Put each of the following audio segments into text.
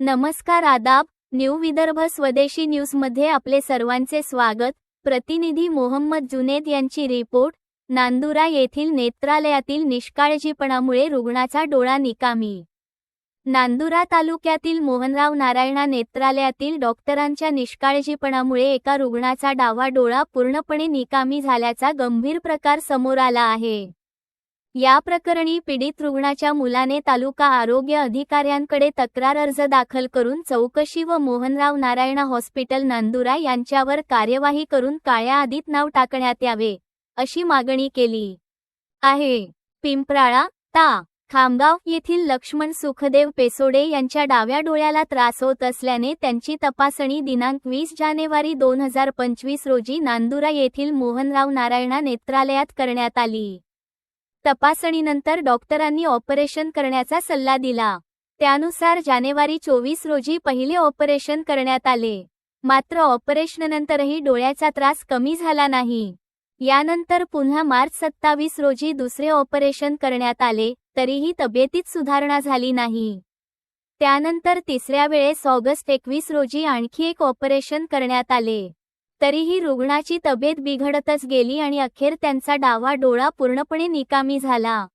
नमस्कार आदाब न्यू विदर्भ स्वदेशी न्यूजमध्ये आपले सर्वांचे स्वागत. प्रतिनिधी मोहम्मद जुनेद यांची रिपोर्ट. नांदुरा येथील नेत्रालयातील निष्काळजीपणामुळे रुग्णाचा डोळा निकामी. नांदुरा तालुक्यातील मोहनराव नारायणा नेत्रालयातील डॉक्टरांच्या निष्काळजीपणामुळे एका रुग्णाचा डावा डोळा पूर्णपणे निकामी झाल्याचा गंभीर प्रकार समोर आला आहे. या प्रकरणी पीडित रुग्णाच्या मुलाने तालुका आरोग्य अधिकाऱ्यांकडे तक्रार अर्ज दाखल करून चौकशी व मोहनराव नारायणा हॉस्पिटल नांदुरा यांच्यावर कार्यवाही करून काळ्या आदीत नाव टाकण्यात यावे अशी मागणी केली. आहे. पिंपराळा ता. खामगाव येथील लक्ष्मण सुखदेव पेसोडे यांच्या डाव्या डोळ्याला त्रास होत असल्याने त्यांची तपासणी दिनांक वीस जानेवारी दोन हजार पंचवीस रोजी नांदुरा येथील मोहनराव नारायणा नेत्रालयात करण्यात आली. तपासणीनंतर डॉक्टरांनी ऑपरेशन करण्याचा सल्ला दिला. त्यानुसार जानेवारी चोवीस रोजी पहिले ऑपरेशन करण्यात आले. मात्र ऑपरेशननंतरही डोळ्याचा त्रास कमी झाला नाही. यानंतर पुन्हा मार्च सत्तावीस रोजी दुसरे ऑपरेशन करण्यात आले. तरीही तब्येतीत सुधारणा झाली नाही. त्यानंतर तिसऱ्या वेळेस ऑगस्ट एकवीस रोजी आणखी एक ऑपरेशन करण्यात आले. तरीही रुग्णाची तब्येत बिघडतच गेली आणि अखेर त्यांचा डावा डोळा पूर्णपणे निकामी झाला.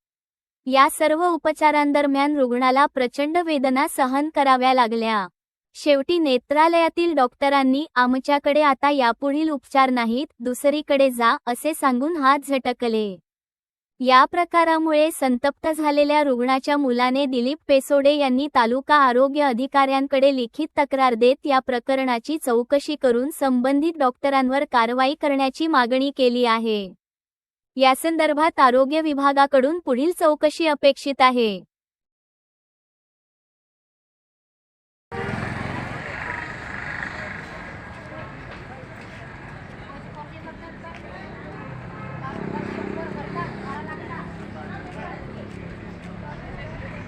या सर्व उपचारांदरम्यान रुग्णाला प्रचंड वेदना सहन कराव्या लागल्या. शेवटी नेत्रालयातील डॉक्टरांनी आमच्याकडे आता यापुढील उपचार नाहीत दुसरीकडे जा असे सांगून हात झटकले. या प्रकारामुळे संतप्त झालेल्या रुग्णाच्या मुलाने दिलीप पेसोडे यांनी तालुका आरोग्य अधिकाऱ्यांकडे लिखित तक्रार देत या प्रकरणाची चौकशी करून संबंधित डॉक्टरांवर कारवाई करण्याची मागणी केली आहे. यासंदर्भात आरोग्य विभागाकडून पुढील चौकशी अपेक्षित आहे.